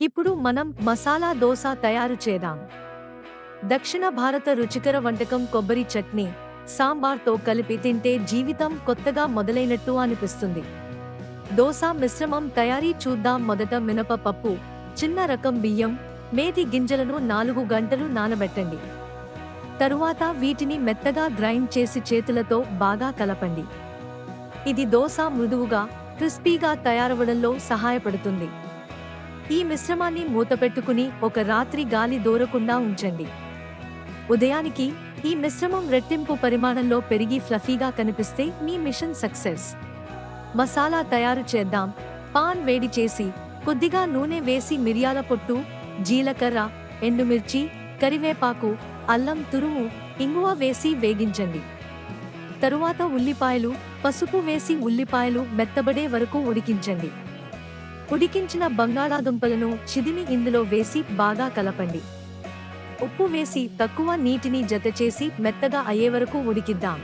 ఇప్పుడు మనం మసాలా దోశ తయారు చేద్దాం. దక్షిణ భారత రుచికర వంటకం కొబ్బరి చట్నీ సాంబార్తో కలిపి తింటే జీవితం కొత్తగా మొదలైనట్టు అనిపిస్తుంది. దోశ మిశ్రమం తయారీ చూద్దాం మొదట మినప పప్పు చిన్న రకం బియ్యం మేతి గింజలను నాలుగు గంటలు నానబెట్టండి. తరువాత వీటిని మెత్తగా గ్రైండ్ చేసి చేతులతో బాగా కలపండి. ఇది దోశ మృదువుగా క్రిస్పీగా తయారవడంలో సహాయపడుతుంది. ఈ మిశ్రమాన్ని మూతపెట్టుకుని ఒక రాత్రి గాలి దూరకుండా ఉంచండి. ఉదయానికి ఈ మిశ్రమం రెట్టింపు పరిమాణంలో పెరిగి ఫ్లఫీగా కనిపిస్తే మీ మిషన్ సక్సెస్. మసాలా తయారు చేద్దాం. పాన్ వేడి చేసి కొద్దిగా నూనె వేసి మిరియాల పొట్టు జీలకర్ర ఎండుమిర్చి కరివేపాకు అల్లం తురుము ఇంగువ వేసి వేగించండి. తరువాత ఉల్లిపాయలు పసుపు వేసి ఉల్లిపాయలు మెత్తబడే వరకు ఉడికించండి. ఉడికించిన బంగాళాదుంపలను చిదిమి ఇందులో వేసి బాగా కలపండి. ఉప్పు వేసి తక్కువ నీటిని జతచేసి మెత్తగా అయ్యే వరకు ఉడికిద్దాం.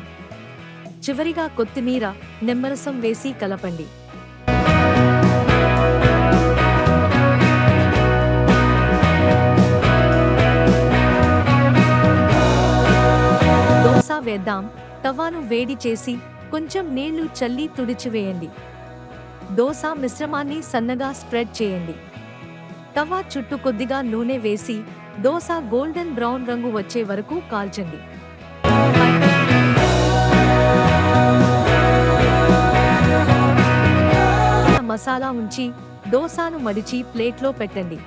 చివరిగా కొత్తిమీర నిమ్మరసం వేసి కలపండి. దోశ వేద్దాం. తవాను వేడి చేసి కొంచెం నీళ్ళు చల్లి తుడిచివేయండి. దోశ మిశ్రమాన్ని సన్నగా స్ప్రెడ్ చేయండి. తవా చుట్టూ కొద్దిగా నూనె వేసి దోశ గోల్డెన్ బ్రౌన్ రంగు వచ్చే వరకు కాల్చండి. మసాలా ఉంచి దోసాను మడిచి ప్లేట్లో పెట్టండి.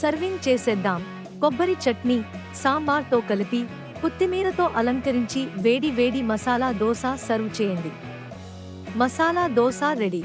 సర్వింగ్ చేసేద్దాం. కొబ్బరి చట్నీ సాంబార్తో కలిపి కొత్తిమీరతో అలంకరించి వేడి వేడి మసాలా దోశ సర్వ్ చేయండి. మసాలా దోశ రెడీ.